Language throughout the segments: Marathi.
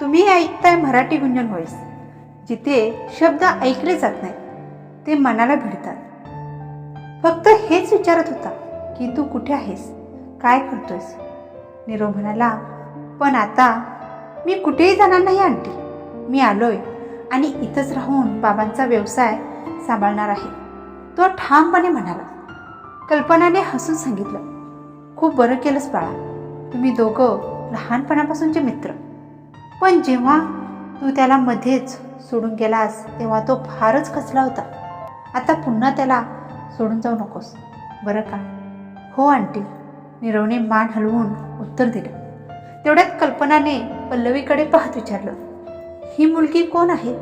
तुम्ही ऐकताय मराठी गुंजन व्हॉइस जिथे शब्द ऐकले जात नाहीत ते मनाला भिडतात. फक्त हेच विचारत होता की तू कुठे आहेस? काय करतोयस? निरो म्हणाला पण आता मी कुठेही जाणार नाही आंटी. मी आलोय आणि इथंच राहून बाबांचा व्यवसाय सांभाळणार आहे. तो ठामपणे म्हणाला. कल्पनाने हसून सांगितलं खूप बरं केलंस बाळा. तुम्ही दोघं लहानपणापासूनचे मित्र. पण जेव्हा तू त्याला मध्येच सोडून गेलास तेव्हा तो फारच खचला होता. आता पुन्हा त्याला सोडून जाऊ नकोस. बरं का? हो आंटी. निरवने मान हलवून उत्तर दिलं. तेवढ्यात कल्पनाने पल्लवीकडे पाहत विचारलं ही मुलगी कोण आहे?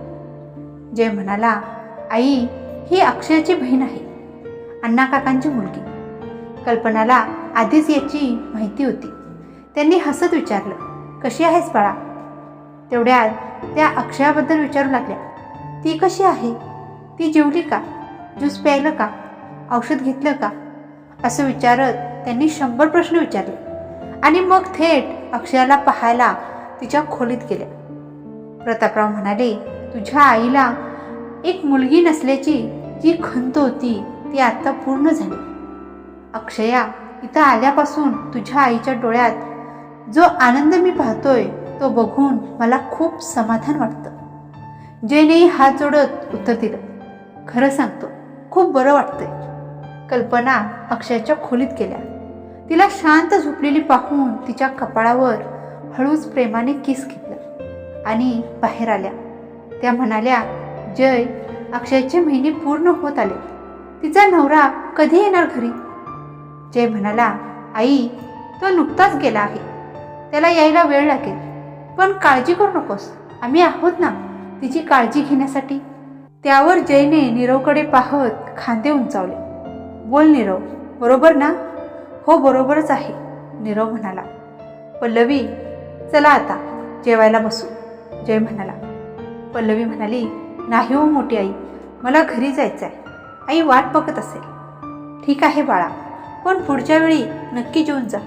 जय म्हणाला आई ही अक्षयाची बहीण आहे अण्णा काकांची मुलगी. कल्पनाला आधीच याची माहिती होती. त्यांनी हसत विचारलं कशी आहेस बाळा? तेवढ्यात त्या अक्षयाबद्दल विचारू लागल्या. ती कशी आहे? ती जेवली का? ज्यूस प्यायलं का? औषध घेतलं का? असं विचारत त्यांनी शंभर प्रश्न विचारले. आणि मग थेट अक्षयाला पाहायला तिच्या खोलीत गेल्या. प्रतापराव म्हणाले तुझ्या आईला एक मुलगी नसल्याची जी खंत होती ती आत्ता पूर्ण झाली. अक्षया इथं आल्यापासून तुझ्या आईच्या डोळ्यात जो आनंद मी पाहतोय तो बघून मला खूप समाधान वाटतं. जयनेही हात जोडत उत्तर दिलं. खरं सांगतो खूप बरं वाटतंय. कल्पना अक्षयाच्या खोलीत गेल्या. तिला शांत झोपलेली पाहून तिच्या कपाळावर हळूच प्रेमाने किस घेतलं आणि बाहेर आल्या. त्या म्हणाल्या जय अक्षयचे महिने पूर्ण होत आले. तिचा नवरा कधी येणार घरी? जय म्हणाला आई तो नुकताच गेला आहे. त्याला यायला वेळ लागेल. पण काळजी करू नकोस. आम्ही आहोत ना तिची काळजी घेण्यासाठी. त्यावर जयने नीरवकडे पाहत खांदे उंचावले. बोल नीरव बरोबर ना? हो बरोबरच आहे नीरव म्हणाला. पल्लवी चला आता जेवायला बसू. जय म्हणाला. पल्लवी म्हणाली नाही हो मोठी आई मला घरी जायचं आहे आई वाट बघत असेल. ठीक आहे बाळा पण पुढच्या वेळी नक्की जेवून जा.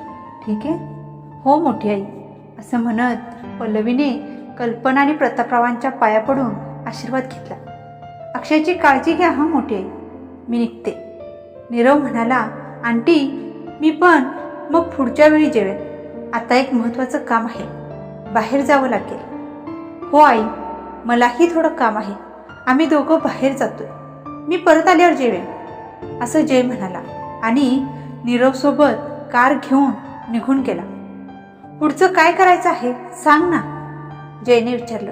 ठीक आहे? हो मोठी आई. असं म्हणत पल्लवीने कल्पना आणि प्रतापरावांच्या पाया पडून आशीर्वाद घेतला. अक्षयची काळजी घ्या हा मोठी. मी निघते. नीरव म्हणाला आंटी मी पण. मग पुढच्या वेळी जेवेन. आता एक महत्त्वाचं काम आहे. बाहेर जावं लागेल. हो आई. मलाही थोडं काम आहे. आम्ही दोघं बाहेर जातो मी परत आल्यावर जेवेन. असं जय म्हणाला आणि नीरवसोबत कार घेऊन निघून गेला. पुढचं काय करायचं आहे? सांग ना. जयने विचारलं.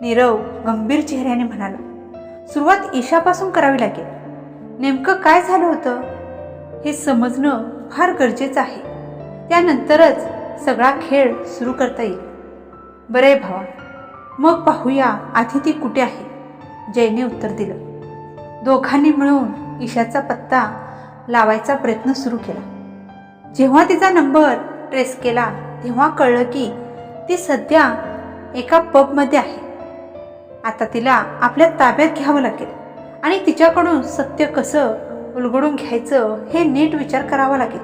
नीरव गंभीर चेहऱ्याने म्हणाला. सुरुवात ईशापासून करावी लागेल. नेमकं काय झालं होतं? हे समजणं फार गरजेचं आहे. त्यानंतरच सगळा खेळ सुरू करता येईल. बरे भावा. मग पाहूया आधी ती कुठे आहे? जयने उत्तर दिलं. दोघांनी मिळून ईशाचा पत्ता लावायचा प्रयत्न सुरू केला. जेव्हा तिचा नंबर ट्रेस केला तेव्हा कळलं की ती सध्या एका पबमध्ये आहे. आता तिला आपल्या ताब्यात घ्यावं लागेल आणि तिच्याकडून सत्य कसं उलगडून घ्यायचं हे नीट विचार करावा लागेल.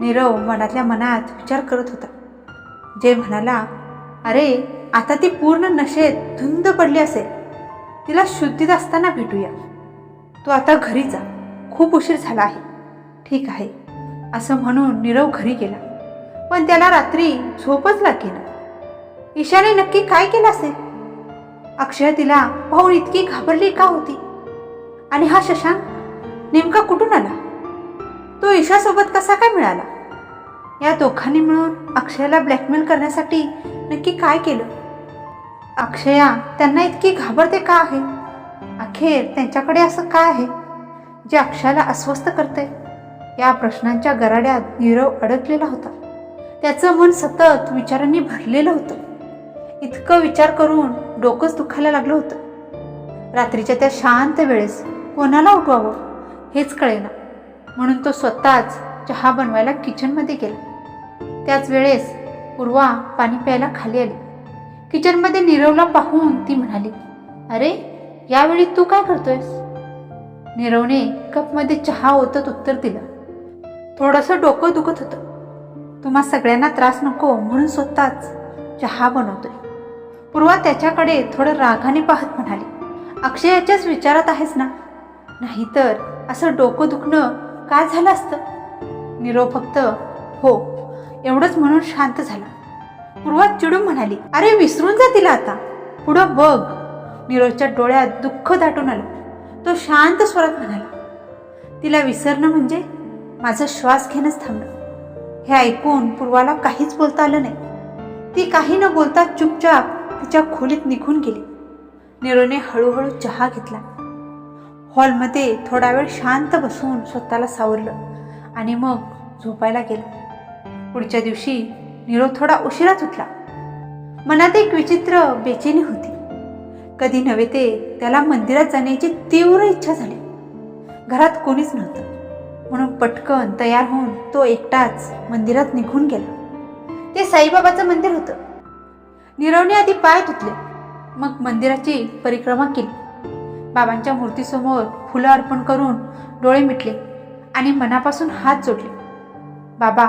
नीरव मनातल्या मनात विचार करत होता. जे म्हणाला अरे आता ती पूर्ण नशेत धुंद पडली असेल. तिला शुद्धीत असताना भेटूया. तू आता घरी जा. खूप उशीर झाला आहे. ठीक आहे. असं म्हणून नीरव घरी गेला. पण त्याला रात्री झोपच लागेल ईशाने नक्की काय केलं असेल? अक्षय तिला पाहून इतकी घाबरली का होती? आणि हा शशांक नेमका कुठून आला? तो ईशासोबत कसा काय मिळाला? या दोघांनी मिळून अक्षयाला ब्लॅकमेल करण्यासाठी नक्की काय केलं? अक्षया त्यांना इतकी घाबरते का आहे? अखेर त्यांच्याकडे असं काय आहे? जे अक्षयाला अस्वस्थ करते या प्रश्नांच्या गराड्यात नीरव अडकलेला होता. त्याचं मन सतत विचारांनी भरलेलं होतं. इतकं विचार करून डोकंच दुखायला लागलं होतं. रात्रीच्या त्या शांत वेळेस कोणाला उठवावं हेच कळेना. म्हणून तो स्वतःच चहा बनवायला किचनमध्ये गेला. त्याच वेळेस पूर्वा पाणी प्यायला खाली आली. किचनमध्ये निरवला पाहून ती म्हणाली अरे यावेळी तू काय करतोयस? निरवने कपमध्ये चहा ओतत उत्तर दिलं. थोडंसं डोकं दुखत होतं. तुम्हा सगळ्यांना त्रास नको म्हणून स्वतःच चहा बनवतोय. पूर्वा त्याच्याकडे थोडं रागाने पाहत म्हणाली अक्षयाच्याच विचारात आहेस ना? नाहीतर असं डोकं दुखणं काय झालं असतं? निरो फक्त हो एवढंच म्हणून शांत झाला. पूर्वा चिडून म्हणाली अरे विसरून जा तिला आता. पुढं बघ. निरोच्या डोळ्यात दुःख दाटून आलं. तो शांत स्वरात म्हणाला तिला विसरणं म्हणजे माझा श्वास घेणंच थांबलं. हे ऐकून पूर्वाला काहीच बोलता आलं नाही. ती काही न बोलता चुपचाप तिच्या खोलीत निघून गेली. निरोने हळूहळू चहा घेतला. हॉलमध्ये थोडा वेळ शांत बसून स्वतःला सावरलं आणि मग झोपायला गेला. पुढच्या दिवशी निरो थोडा उशिराच उठला. मनात एक विचित्र बेचैनी होती. कधी नव्हे ते त्याला मंदिरात जाण्याची तीव्र इच्छा झाली. घरात कोणीच नव्हतं. म्हणून पटकन तयार होऊन तो एकटाच मंदिरात निघून गेला. ते साईबाबाचं मंदिर होतं. निरवने आधी पाय धुतले. मग मंदिराची परिक्रमा केली. बाबांच्या मूर्तीसमोर फुलं अर्पण करून डोळे मिटले आणि मनापासून हात जोडले. बाबा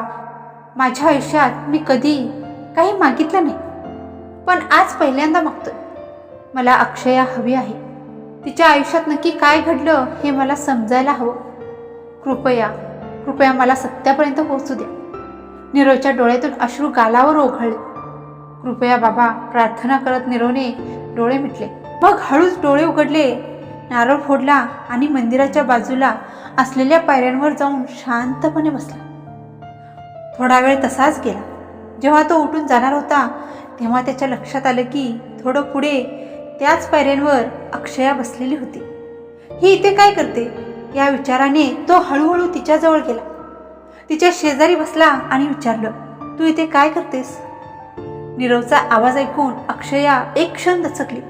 माझ्या आयुष्यात मी कधी काही मागितलं नाही. पण आज पहिल्यांदा मागतोय. मला अक्षया हवी आहे. तिच्या आयुष्यात नक्की काय घडलं हे मला समजायला हवं. कृपया कृपया मला सत्यापर्यंत पोहोचू द्या. निरोच्या डोळ्यातून अश्रू गालावर ओघळले. कृपया बाबा प्रार्थना करत निरोने डोळे मिटले. मग हळूच डोळे उघडले. नारळ फोडला आणि मंदिराच्या बाजूला असलेल्या पायऱ्यांवर जाऊन शांतपणे बसला. थोडा वेळ तसाच गेला. जेव्हा तो उठून जाणार होता तेव्हा त्याच्या लक्षात आलं की थोडं पुढे त्याच पायऱ्यांवर अक्षया बसलेली होती. ही इथे काय करते? या विचाराने तो हळूहळू तिच्याजवळ गेला. तिच्या शेजारी बसला आणि विचारलं तू इथे काय करतेस? निरवचा आवाज ऐकून अक्षया एक क्षण दचकली.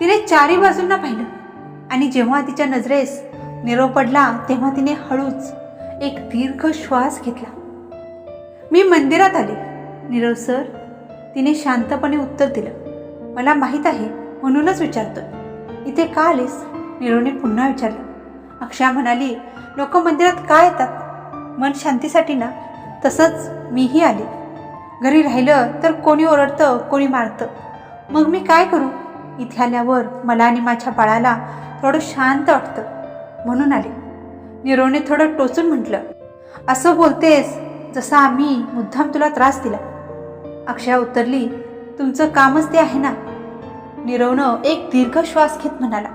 तिने चारी बाजूंना पाहिलं आणि जेव्हा तिच्या नजरेस निरव पडला तेव्हा तिने हळूच एक दीर्घ श्वास घेतला. मी मंदिरात आले निरव सर. तिने शांतपणे उत्तर दिलं. मला माहीत आहे म्हणूनच विचारतोय. इथे का आलीस? निरवने पुन्हा विचारलं. अक्षया म्हणाली लोक मंदिरात का येतात? मन शांतीसाठी ना. तसंच मीही आले. घरी राहिलं तर कोणी ओरडतं कोणी मारतं. मग मी काय करू? इथे आल्यावर मला आणि माझ्या बाळाला थोडं शांत वाटतं म्हणून आले. निरोने थोडं टोचून म्हटलं असं बोलतेस जसं आम्ही मुद्दाम तुला त्रास दिला. अक्षया उतरली तुमचं कामच ते आहे ना. निरवनं एक दीर्घ श्वास घेत म्हणाला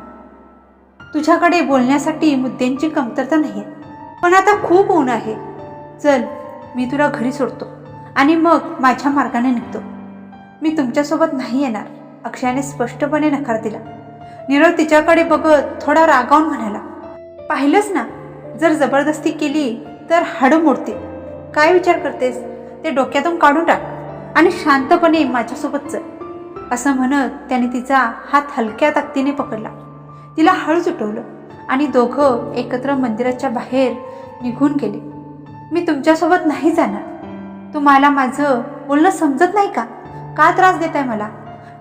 तुझ्याकडे बोलण्यासाठी मुद्द्यांची कमतरता नाही पण आता खूप ऊन आहे. चल मी तुला घरी सोडतो आणि मग माझ्या मार्गाने निघतो. मी तुमच्यासोबत नाही येणार अक्षयाने स्पष्टपणे नकार दिला. नीरव तिच्याकडे बघत थोडा रागावून म्हणाला पाहिलंच ना जर जबरदस्ती केली तर हाडं मोडतील. काय विचार करतेस? ते डोक्यातून काढून टाक आणि शांतपणे माझ्यासोबत चल. असं म्हणत त्याने तिचा हात हलक्या ताकदीने पकडला. तिला हळूच उठवलं आणि दोघं एकत्र मंदिराच्या बाहेर निघून गेले. मी तुमच्यासोबत नाही जाणार. तुम्हाला माझं बोलणं समजत नाही का? का त्रास देत आहे मला?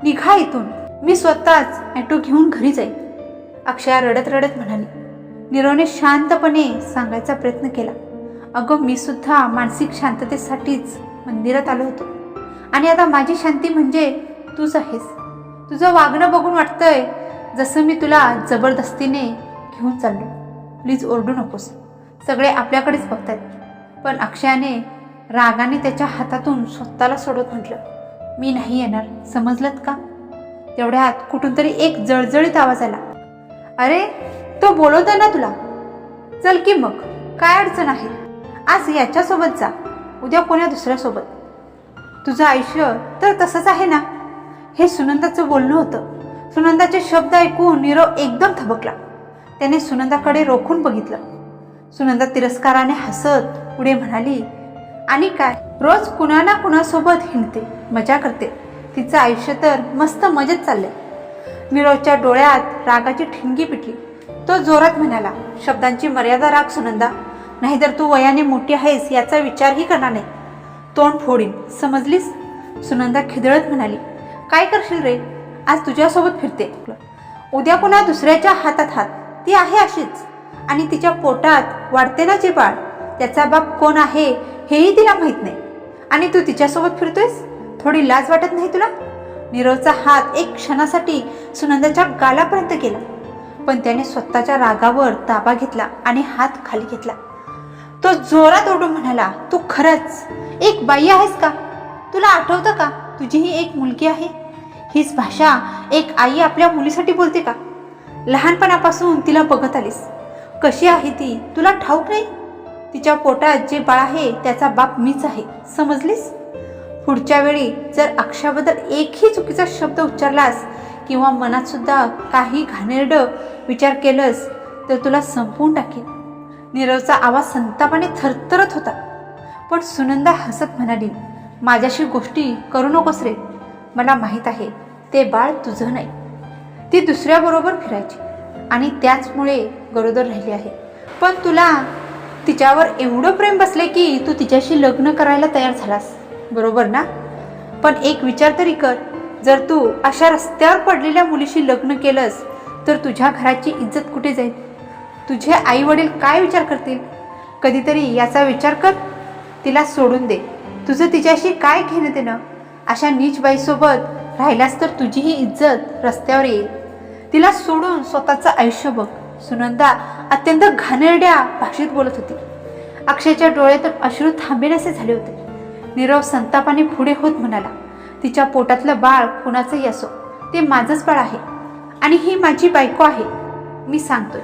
निघा इथून. मी स्वतःच ॲटो घेऊन घरी जाईल अक्षया रडत रडत म्हणाली. निरवने शांतपणे सांगायचा प्रयत्न केला. अगं मी सुद्धा मानसिक शांततेसाठीच मंदिरात आलो होतो. आणि आता माझी शांती म्हणजे तूच आहेस. तुझं वागणं बघून वाटतंय जसं मी तुला जबरदस्तीने घेऊन चाललो. प्लीज ओरडू नकोस. सगळे आपल्याकडेच बघतायत. पण अक्षयाने रागाने त्याच्या हातातून स्वतःला सोडत म्हटलं मी नाही येणार. समजलत का? तेवढ्यात कुठून तरी एक जळजळीत आवाज आला. अरे तो बोलवतो ना तुला? चल की मग. काय अडचण आहे? आज याच्यासोबत जा. उद्या कोण्या दुसऱ्यासोबत? तुझं आयुष्य तर तसंच आहे ना? हे सुनंदाचं बोलणं होतं. सुनंदाचे शब्द ऐकून नीरव एकदम थबकला. त्याने सुनंदाकडे रोखून बघितलं. सुनंदा तिरस्काराने हसत पुढे म्हणाली आणि काय? रोज कुणा ना कुणासोबत हिंडते मजा करते. तिचं आयुष्य तर मस्त मजेत चाललंय. नीरवच्या डोळ्यात रागाची ठिणगी पिटली. तो जोरात म्हणाला शब्दांची मर्यादा राख सुनंदा. नाहीतर तू वयाने मोठी आहेस याचा विचारही करणार नाही. तोंड फोडीन. समजलीस? सुनंदा खिदळत म्हणाली काय करशील रे? आज तुझ्यासोबत फिरते. उद्या पुन्हा दुसऱ्याच्या हातात हात. ती आहे अशीच. आणि तिच्या पोटात वाढते ना जे बाळ त्याचा बाप कोण आहे हेही तिला माहीत नाही. आणि तू तिच्यासोबत फिरतोयस? थोडी लाज वाटत नाही तुला? नीरवचा हात एक क्षणासाठी सुनंदाच्या गालापर्यंत गेला. पण त्याने स्वतःच्या रागावर ताबा घेतला आणि हात खाली घेतला. तो जोरात ओढून म्हणाला तू खरंच एक बाई आहेस का? तुला आठवतं का? तुझी ही एक मुलगी आहे? हीच भाषा एक आई आपल्या मुलीसाठी बोलते का? लहानपणापासून तिला बघत आलीस. कशी आहे ती? तुला ठाऊक नाही? तिच्या पोटात जे बाळ आहे त्याचा बाप मीच आहे. समजलीस? पुढच्या वेळी जर अक्षाबद्दल एकही चुकीचा शब्द उच्चारलास किंवा मनात सुद्धा काही घाणेरड विचार केलंस तर तुला संपवून टाकेल नीरवचा आवाज संतापाने थरथरत होता. पण सुनंदा हसत म्हणाली माझ्याशी गोष्टी करू नकोस रे. मला माहीत आहे ते बाळ तुझं नाही. ती दुसऱ्याबरोबर फिरायची आणि त्याचमुळे गरोदर राहिली आहे. पण तुला तिच्यावर एवढं प्रेम बसले की तू तिच्याशी लग्न करायला तयार झालास बरोबर ना? पण एक विचार तरी कर जर तू अशा रस्त्यावर पडलेल्या मुलीशी लग्न केलंस तर तुझ्या घराची इज्जत कुठे जाईल? तुझे आई वडील काय विचार करतील? कधीतरी याचा विचार कर तिला सोडून दे. तुझं तिच्याशी काय घेणं देणं अशा नीच बाईसोबत राहिल्यास तर तुझीही इज्जत रस्त्यावर येईल. तिला सोडून स्वतःचं आयुष्य बघ. सुनंदा अत्यंत घाणेरड्या भाषेत बोलत होती. अक्षयच्या डोळ्यातून अश्रू थांबेनासे झाले होते. नीरव संतापाने पुढे होत म्हणाला तिच्या पोटातलं बाळ कुणाचंही असो ते माझंच बाळ आहे आणि ही माझी बायको आहे. मी सांगतोय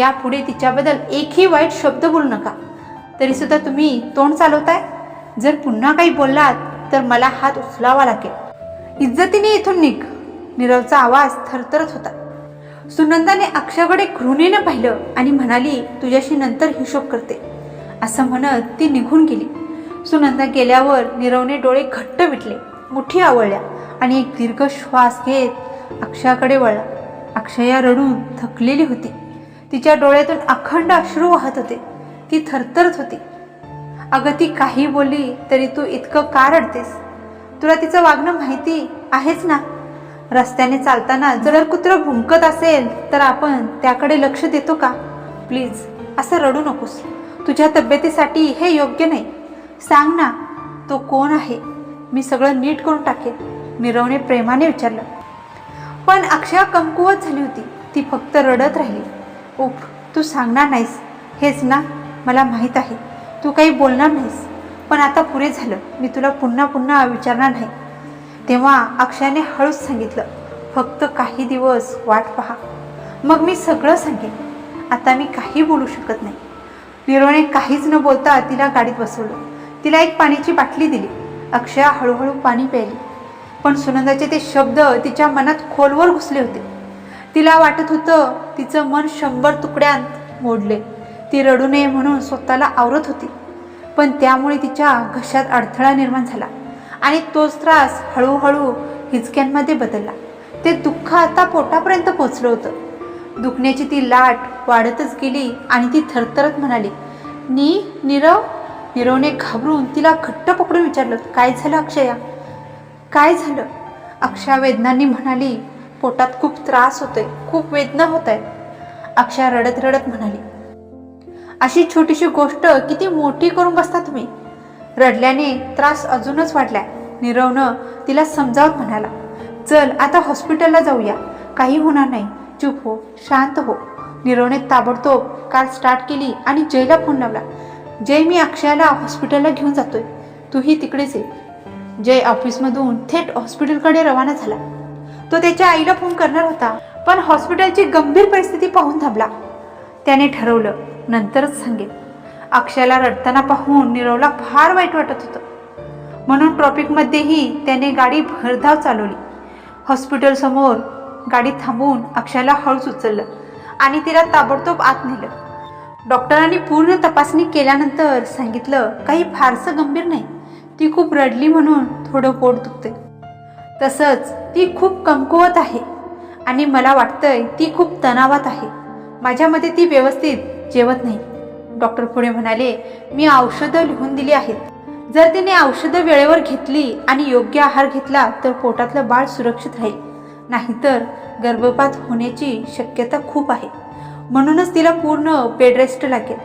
यापुढे तिच्याबद्दल एकही वाईट शब्द बोलू नका. तरीसुद्धा तुम्ही तोंड चालवताय? जर पुन्हा काही बोललात तर मला हात उचलावा लागेल. इज्जतीने इथून निघ. नीरवचा आवाज थरथरत होता. सुनंदाने अक्षाकडे घृणेनं पाहिलं आणि म्हणाली तुझ्याशी नंतर हिशोब करते. असं म्हणत ती निघून गेली. सुनंदा गेल्यावर नीरवने डोळे घट्ट विटले. मुठी आवळल्या आणि एक दीर्घ श्वास घेत अक्षयाकडे वळला. अक्षया रडून थकलेली होती. तिच्या डोळ्यातून अखंड अश्रू वाहत होते. ती थरथरत होती. अगं ती काही बोलली तरी तू इतकं का रडतेस? तुला तिचं वागणं माहिती आहेच ना? रस्त्याने चालताना जर कुत्रं भुंकत असेल तर आपण त्याकडे लक्ष देतो का? प्लीज असं रडू नकोस. तुझ्या तब्येतीसाठी हे योग्य नाही. सांग ना तो कोण आहे? मी सगळं नीट करून टाकेन. नीरवने प्रेमाने विचारलं. पण अक्षय कमकुवत झाली होती. ती फक्त रडत राहिली. उफ तू सांगणार नाहीस. हेच ना मला माहीत आहे. तू काही बोलणार नाहीस. पण आता पुरे झालं. मी तुला पुन्हा पुन्हा विचारणार नाही. तेव्हा अक्षयाने हळूच सांगितलं फक्त काही दिवस वाट पहा. मग मी सगळं सांगेन. आता मी काही बोलू शकत नाही. विरोने काहीच न बोलता तिला गाडीत बसवलं. तिला एक पाण्याची बाटली दिली. अक्षया हळूहळू पाणी प्यायली. पण सुनंदाचे ते शब्द तिच्या मनात खोलवर घुसले होते. तिला वाटत होतं तिचं मन शंभर तुकड्यांत मोडले. ती रडू नये म्हणून स्वतःला आवरत होती. पण त्यामुळे तिच्या घशात अडथळा निर्माण झाला आणि तोच त्रास हळूहळू हिचक्यांमध्ये बदलला. ते दुःख आता पोटापर्यंत पोचलं होतं. दुखण्याची ती लाट वाढतच गेली आणि ती थरथरत म्हणाली नी नीरव? नीरवने घाबरून तिला घट्ट पकडून विचारलं काय झालं अक्षया? काय झालं? अक्षया वेदनांनी म्हणाली पोटात खूप त्रास होतोय खूप वेदना होत आहेत. अक्षया रडत रडत म्हणाली अशी छोटीशी गोष्ट किती मोठी करून बसता तुम्ही? रडल्याने त्रास अजूनच वाढला निरवनं तिला समजावत म्हणाला चल आता हॉस्पिटलला जाऊया. काही होणार नाही. चुप हो शांत हो. निरवने ताबडतोब कार स्टार्ट केली आणि जयला फोन लावला जय मी अक्षयाला हॉस्पिटलला घेऊन जातोय. तूही तिकडेच ये. जय ऑफिसमधून थेट हॉस्पिटलकडे रवाना झाला. तो त्याच्या आईला फोन करणार होता पण हॉस्पिटलची गंभीर परिस्थिती पाहून थांबला. त्याने ठरवलं नंतरच सांगेल अक्षयला रडताना पाहून निरवला फार वाईट वाटत होतं. म्हणून ट्रॉफिकमध्येही त्याने गाडी भरधाव चालवली. हॉस्पिटलसमोर गाडी थांबवून अक्षयला हळूच उचललं आणि तिला ताबडतोब आत नेलं. डॉक्टरांनी पूर्ण तपासणी केल्यानंतर सांगितलं काही फारसं गंभीर नाही. ती खूप रडली म्हणून थोडं पोट दुखते तसंच ती खूप कमकुवत आहे आणि मला वाटतंय ती खूप तणावात आहे. माझ्या मते ती व्यवस्थित जेवत नाही. डॉक्टर पुढे म्हणाले मी औषधं लिहून दिली आहेत. जर तिने औषधं वेळेवर घेतली आणि योग्य आहार घेतला तर पोटातलं बाळ सुरक्षित राहील. नाहीतर गर्भपात होण्याची शक्यता खूप आहे. म्हणूनच तिला पूर्ण बेडरेस्ट लागेल.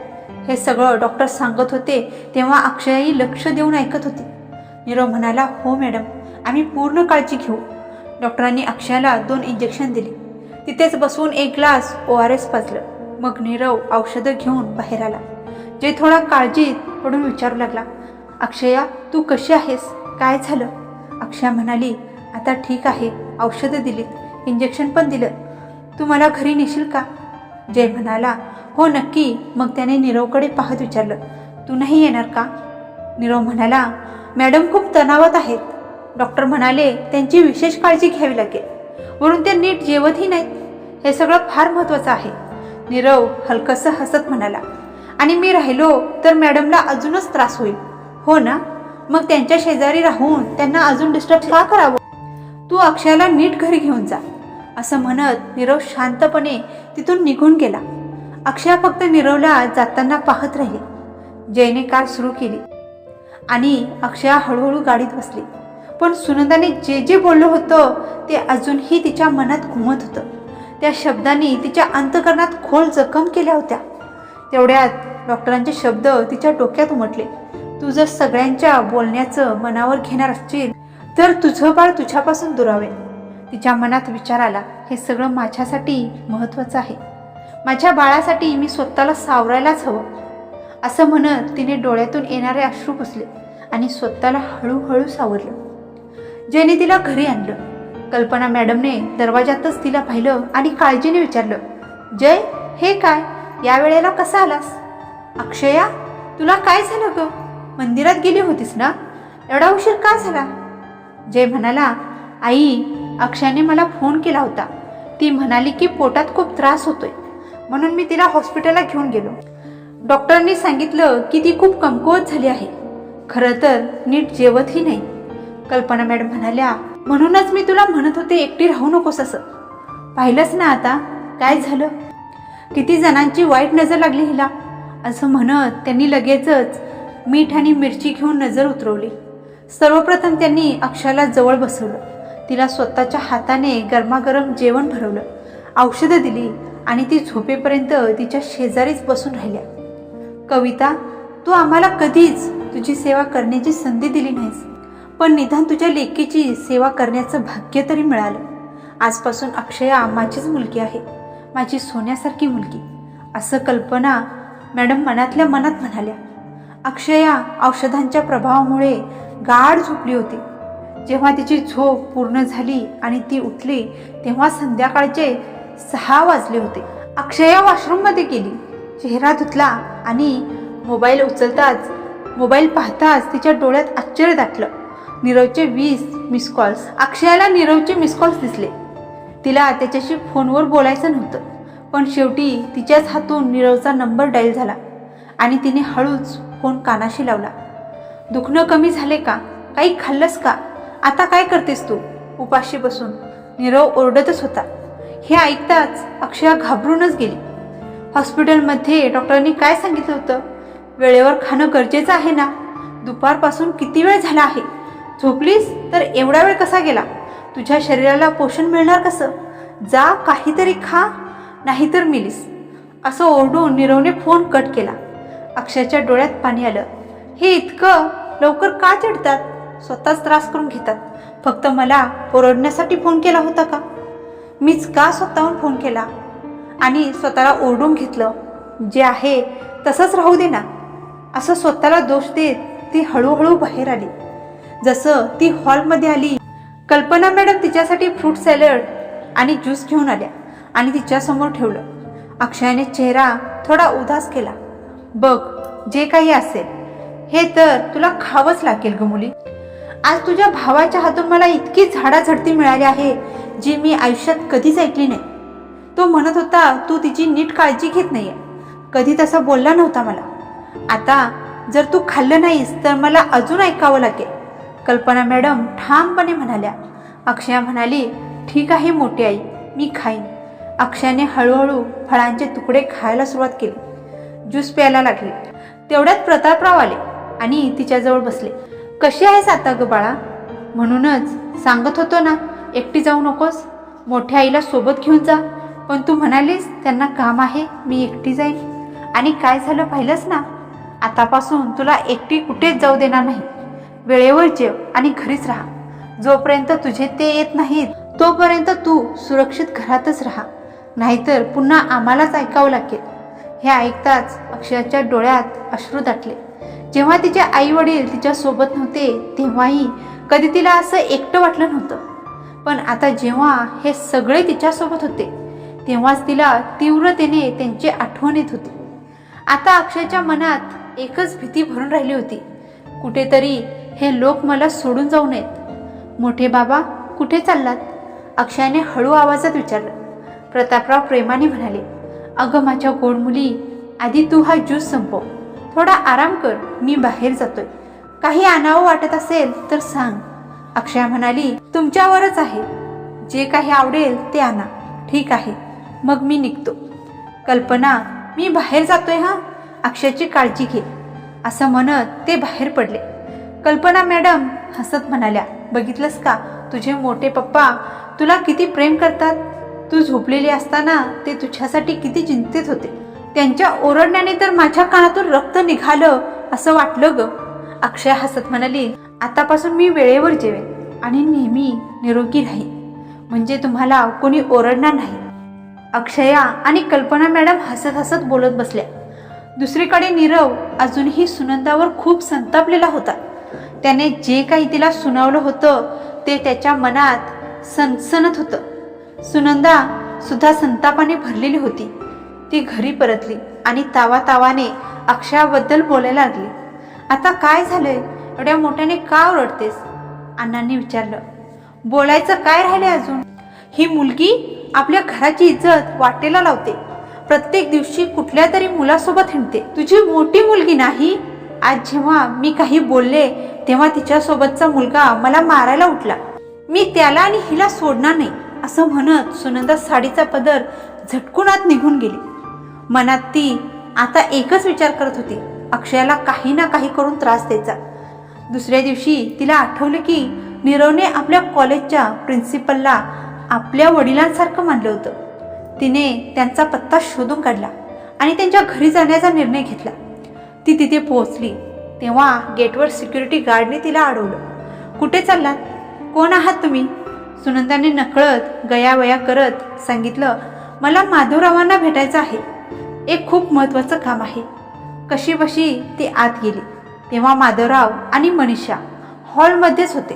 हे सगळं डॉक्टर सांगत होते तेव्हा अक्षयाही लक्ष देऊन ऐकत होती. नीरव म्हणाला हो मॅडम आम्ही पूर्ण काळजी घेऊ. डॉक्टरांनी अक्षयाला दोन इंजेक्शन दिले. तिथेच बसवून एक ग्लास ओ आर एस पाजलं. मग नीरव औषधं घेऊन बाहेर आला. जे थोडा काळजीत पडून विचारू लागला. अक्षया तू कशी आहेस? काय झालं? अक्षया म्हणाली आता ठीक आहे औषधं दिलीत. इंजेक्शन पण दिलं. तू मला घरी नेशील का? जय म्हणाला हो नक्की. मग त्याने नीरवकडे पाहत विचारलं तू नाही येणार का? नीरव म्हणाला मॅडम खूप तणावात आहेत. डॉक्टर म्हणाले त्यांची विशेष काळजी घ्यावी लागेल. म्हणून ते नीट जेवतही नाहीत. हे सगळं फार महत्त्वाचं आहे. नीरव हलकंसं हसत म्हणाला आणि मी राहिलो तर मॅडमला अजूनच त्रास होईल. हो ना? मग त्यांच्या शेजारी राहून त्यांना अजून डिस्टर्ब का करावं? तू अक्षयाला नीट घरी घेऊन जा. असं म्हणत नीरव शांतपणे तिथून निघून गेला. अक्षया फक्त नीरवला जाताना पाहत राहिली. जयने कार सुरू केली. आणि अक्षया हळूहळू गाडीत बसली. पण सुनंदाने जे जे बोललं होतं ते अजूनही तिच्या मनात घुमत होतं. त्या शब्दांनी तिच्या अंतकरणात खोल जखम केल्या होत्या. तेवढ्यात डॉक्टरांचे शब्द तिच्या डोक्यात उमटले. तू जर सगळ्यांच्या बोलण्याचं मनावर घेणार असशील तर तुझं बाळ तुझ्यापासून दुरावे. तिच्या मनात विचार आला हे सगळं माझ्यासाठी महत्त्वाचं आहे. माझ्या बाळासाठी मी स्वतःला सावरायलाच हवं. असं म्हणत तिने डोळ्यातून येणारे अश्रू पुसले आणि स्वतःला हळूहळू सावरलं. जेने तिला घरी आणलं. कल्पना मॅडमने दरवाजातच तिला पाहिलं आणि काळजीने विचारलं जय हे काय? या वेळेला कसा आलास? अक्षया तुला काय झालं ग? मंदिरात गेली होतीस ना? एवढा उशीर का झाला? जय म्हणाला आई अक्षयाने मला फोन केला होता. ती म्हणाली की पोटात खूप त्रास होतोय. म्हणून मी तिला हॉस्पिटलला घेऊन गेलो. डॉक्टरांनी सांगितलं की ती खूप कमकुवत झाली आहे. खरं तर नीट जेवतही नाही. कल्पना मॅडम म्हणाल्या म्हणूनच मी तुला म्हणत होते एकटी राहू नकोस असं. पाहिलंच ना आता? काय झालं? किती जणांची वाईट नजर लागली हिला. असं म्हणत त्यांनी लगेचच मीठ आणि मिरची घेऊन नजर उतरवली. सर्वप्रथम त्यांनी अक्षाला जवळ बसवलं. तिला स्वतःच्या हाताने गरमागरम जेवण भरवलं. औषधं दिली आणि ती झोपेपर्यंत तिच्या शेजारीच बसून राहिल्या. कविता तू आम्हाला कधीच तुझी सेवा करण्याची संधी दिली नाहीस. पण निदान तुझ्या लेकीची सेवा करण्याचं भाग्य तरी मिळालं. आजपासून अक्षया माझीच मुलगी आहे माझी सोन्यासारखी मुलगी. असं कल्पना मॅडम मनातल्या मनात म्हणाल्या. अक्षया औषधांच्या प्रभावामुळे गाढ झोपली होती. जेव्हा तिची झोप पूर्ण झाली आणि ती उठली तेव्हा संध्याकाळचे सहा वाजले होते. अक्षया वॉशरूममध्ये गेली. चेहरा धुतला आणि मोबाईल उचलताच मोबाईल पाहताच तिच्या डोळ्यात आश्चर्य दाटलं. नीरवचे वीस मिस कॉल्स अक्षयाला नीरवचे मिस कॉल्स दिसले. तिला त्याच्याशी फोनवर बोलायचं नव्हतं. पण शेवटी तिच्याच हातून नीरवचा नंबर डायल झाला आणि तिने हळूच फोन कानाशी लावला. दुखणं कमी झाले का? काही खाल्लंस का? आता काय करतेस तू? उपाशी बसून. नीरव ओरडतच होता. हे ऐकताच अक्षया घाबरूनच गेली. हॉस्पिटलमध्ये डॉक्टरांनी काय सांगितलं होतं? वेळेवर खाणं गरजेचं आहे ना? दुपारपासून किती वेळ झाला आहे? झोपलीस तर एवढा वेळ कसा गेला? तुझ्या शरीराला पोषण मिळणार कसं? जा काहीतरी खा नाहीतर मिलीस. असं ओरडून नीरवने फोन कट केला. अक्षयच्या डोळ्यात पाणी आलं. हे इतकं लवकर का चिडतात? स्वतःच त्रास करून घेतात. फक्त मला ओरडण्यासाठी फोन केला होता का? मीच का स्वतःहून फोन केला? आणि स्वतःला ओरडून घेतलं. जे आहे तसंच राहू दे ना. असं स्वतःला दोष देत ती हळूहळू बाहेर आली. जसं ती हॉलमध्ये आली. कल्पना मॅडम तिच्यासाठी फ्रूट सॅलड आणि ज्यूस घेऊन आल्या आणि तिच्यासमोर ठेवलं. अक्षयाने चेहरा थोडा उदास केला. बघ जे काही असेल हे तर तुला खावंच लागेल ग मुली. आज तुझ्या भावाच्या हातून मला इतकी झाडाझडती मिळाली आहे जी मी आयुष्यात कधीच ऐकली नाही. तो म्हणत होता तू तिची नीट काळजी घेत नाही कधी तसा बोलला नव्हता मला. आता जर तू खाल्लं नाहीस तर मला अजून ऐकावं लागेल. कल्पना मॅडम ठामपणे म्हणाल्या अक्षया म्हणाली ठीक आहे मोठी आई मी खाईन. अक्षयाने हळूहळू फळांचे तुकडे खायला सुरुवात केली. ज्यूस प्यायला लागले. तेवढ्यात प्रतापराव आले आणि तिच्याजवळ बसले. कशी आहेस आता ग बाळा? म्हणूनच सांगत होतो ना एकटी जाऊ नकोस. मोठ्या आईला सोबत घेऊन जा. पण तू म्हणालीस त्यांना काम आहे मी एकटी जाईन. आणि काय झालं पाहिलंस ना? आतापासून तुला एकटी कुठेच जाऊ देणार नाही. वेळेवर जेव आणि घरीच राहा. जोपर्यंत तुझे ते येत नाहीत तोपर्यंत तू सुरक्षित घरातच राहा. नाहीतर पुन्हा आम्हालाच ऐकावं लागेल. हे ऐकताच अक्षयाच्या डोळ्यात अश्रू दाटले. जेव्हा तिचे आई वडील तिच्या सोबत नव्हते तेव्हाही कधी तिला असं एकटं वाटलं नव्हतं. पण आता जेव्हा हे सगळे तिच्यासोबत होते तेव्हाच तिला तीव्रतेने त्यांची आठवण येत होती. आता अक्षयच्या मनात एकच भीती भरून राहिली होती. कुठेतरी हे लोक मला सोडून जाऊ नयेत. मोठे बाबा कुठे चाललात? अक्षयाने हळू आवाजात विचारलं. प्रतापराव प्रेमाने म्हणाले अगं माझ्या गोड मुली आधी तू हा ज्यूस संपव. थोडा आराम कर मी बाहेर जातोय. काही आणावं वाटत असेल तर सांग. अक्षया म्हणाली तुमच्यावरच आहे. जे काही आवडेल ते आणा. ठीक आहे. मग मी निघतो. कल्पना मी बाहेर जातोय हा? अक्षयाची काळजी घे असं म्हणत ते बाहेर पडले. कल्पना मॅडम हसत म्हणाल्या बघितलंस का? तुझे मोठे पप्पा तुला किती प्रेम करतात? तू झोपलेली असताना ते तुझ्यासाठी किती चिंतित होते. त्यांच्या ओरडण्याने तर माझ्या कानातून रक्त निघालं असं वाटलं ग. अक्षय हसत म्हणाली आतापासून मी वेळेवर जेवेन आणि नेहमी निरोगी राहीन. म्हणजे तुम्हाला कोणी ओरडणार नाही. अक्षया आणि कल्पना मॅडम हसत हसत बोलत बसल्या. दुसरीकडे नीरव अजूनही सुनंदावर खूप संतापलेला होता. त्याने जे काही तिला सुनावलं होतं ते त्याच्या मनात सनसनत होतं. सुनंदा सुद्धा संतापाने भरलेली होती. ती घरी परतली आणि तावा तावाने अक्षयाबद्दल बोलायला लागली. आता काय झालंय? एवढ्या मोठ्याने का ओरडतेस? अण्णांनी विचारलं. बोलायचं काय राहिले अजून? ही मुलगी आपल्या घराची इज्जत वाटेला लावते. प्रत्येक दिवशी कुठल्या तरी मुलासोबत हिंडते. तुझी मोठी मुलगी नाही? आज जेव्हा मी काही बोलले तेव्हा तिच्यासोबतचा मुलगा मला मारायला उठला. मी त्याला आणि हिला सोडणार नाही असं म्हणत सुनंदा साडीचा पदर झटकून आत निघून गेली. मनात ती आता एकच विचार करत होती अक्षयाला काही ना काही करून त्रास द्यायचा. दुसऱ्या दिवशी तिला आठवलं की नीरवने आपल्या कॉलेजच्या प्रिन्सिपलला आपल्या वडिलांसारखं मानलं होतं. तिने त्यांचा पत्ता शोधून काढला आणि त्यांच्या घरी जाण्याचा निर्णय घेतला. ती तिथे पोहोचली. तेव्हा गेटवर सिक्युरिटी गार्डने तिला अडवलं. कुठे चाललात? कोण आहात तुम्ही? सुनंदाने नकळत गयावया करत सांगितलं मला माधवरावांना भेटायचं आहे. एक खूप महत्त्वाचं काम आहे. कशी बशी ती आत गेली. तेव्हा माधवराव आणि मनीषा हॉलमध्येच होते.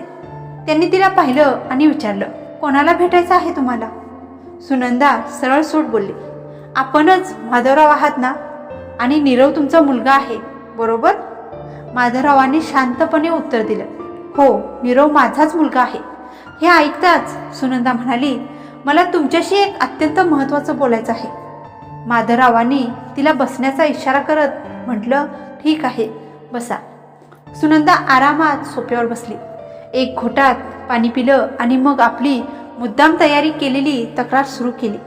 त्यांनी तिला पाहिलं आणि विचारलं कोणाला भेटायचं आहे तुम्हाला? सुनंदा सरळ सूट बोलली आपणच माधवराव आहात ना? आणि नीरव तुमचा मुलगा आहे बरोबर? माधवरावांनी शांतपणे उत्तर दिलं. हो नीरव माझाच मुलगा आहे. हे ऐकताच सुनंदा म्हणाली मला तुमच्याशी एक अत्यंत महत्त्वाचं बोलायचं आहे. माधवरावांनी तिला बसण्याचा इशारा करत म्हटलं ठीक आहे बसा. सुनंदा आरामात सोप्यावर बसली. एक घोटात पाणी पिलं आणि मग आपली मुद्दाम तयारी केलेली तक्रार सुरू केली.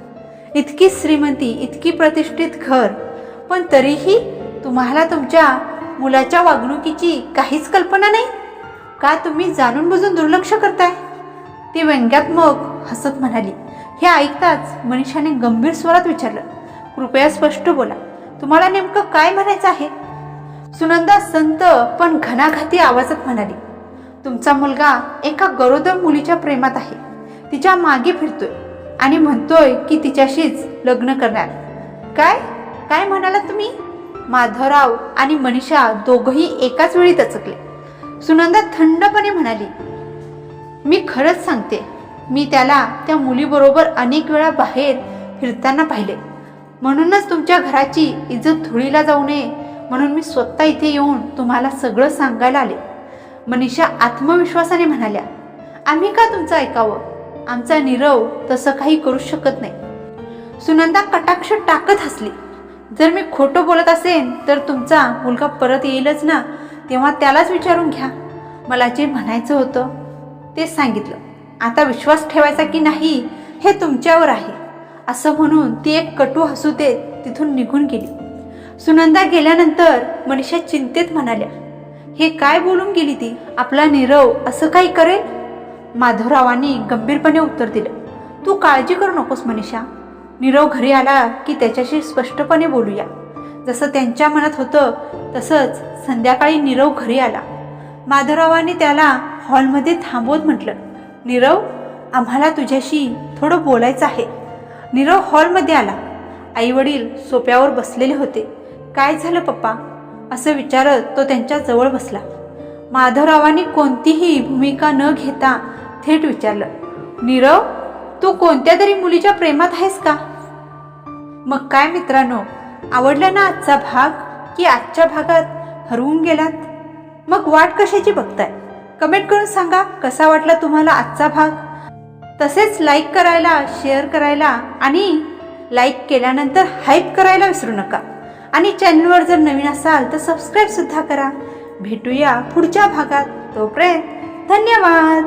इतकी श्रीमंती इतकी प्रतिष्ठित घर पण तरीही तुम्हाला तुमच्या मुलाच्या वागणुकीची काहीच कल्पना नाही? का तुम्ही जाणून बुजून दुर्लक्ष करताय? ती व्यंग्यात्मक हसत म्हणाली. हे ऐकताच मनीषाने गंभीर स्वरात विचारलं. कृपया स्पष्ट बोला. तुम्हाला नेमकं काय म्हणायचं आहे? सुनंदा संत पण घणाघाती आवाजात म्हणाली. तुमचा मुलगा एका गरोदर मुलीच्या प्रेमात आहे. तिच्यामागे फिरतोय आणि म्हणतोय की तिच्याशीच लग्न करणार. काय? काय म्हणालात तुम्ही? माधवराव आणि मनीषा दोघही एकाच वेळी दचकले. सुनंदा थंडपणे म्हणाली मी खरंच सांगते मी त्याला त्या मुलीबरोबर अनेक वेळा बाहेर फिरताना पाहिले. म्हणूनच तुमच्या घराची इज्जत धुळीला जाऊ नये म्हणून मी स्वतः इथे येऊन तुम्हाला सगळं सांगायला आले. मनीषा आत्मविश्वासाने म्हणाल्या आम्ही का तुमचं ऐकावं? आमचा नीरव तसं काही करू शकत नाही. सुनंदा कटाक्ष टाकत हसली. जर मी खोटं बोलत असेन तर तुमचा मुलगा परत येईलच ना? तेव्हा त्यालाच विचारून घ्या. मला जे म्हणायचं होतं ते सांगितलं. आता विश्वास ठेवायचा की नाही हे तुमच्यावर आहे. असं म्हणून ती एक कटू हसू देत तिथून निघून गेली. सुनंदा गेल्यानंतर मनीषा चिंतेत म्हणाल्या हे काय बोलून गेली ती? आपला नीरव असं काही करेल? माधवरावांनी गंभीरपणे उत्तर दिलं तू काळजी करू नकोस मनीषा. नीरव घरी आला की त्याच्याशी स्पष्टपणे बोलूया. जसं त्यांच्या मनात होतं तसंच संध्याकाळी नीरव घरी आला. माधवरावांनी त्याला हॉलमध्ये थांबवत म्हटलं नीरव आम्हाला तुझ्याशी थोडं बोलायचं आहे. नीरव हॉलमध्ये आला. आई वडील सोप्यावर बसलेले होते. काय झालं पप्पा? असं विचारत तो त्यांच्या जवळ बसला. माधवरावांनी कोणतीही भूमिका न घेता थेट विचारलं नीरव तू कोणत्या तरी मुलीच्या प्रेमात आहेस का? मग काय मित्रांनो आवडला ना आजचा भाग की आजच्या भागात हरवून गेलात? मग वाट कशाची बघताय? कमेंट करून सांगा कसा वाटला तुम्हाला आजचा भाग? तसेच लाईक करायला शेअर करायला आणि लाईक केल्यानंतर हाईप करायला विसरू नका. आणि चॅनलवर जर नवीन असाल तर सबस्क्राईब सुद्धा करा. भेटूया पुढच्या भागात. तोपर्यंत धन्यवाद!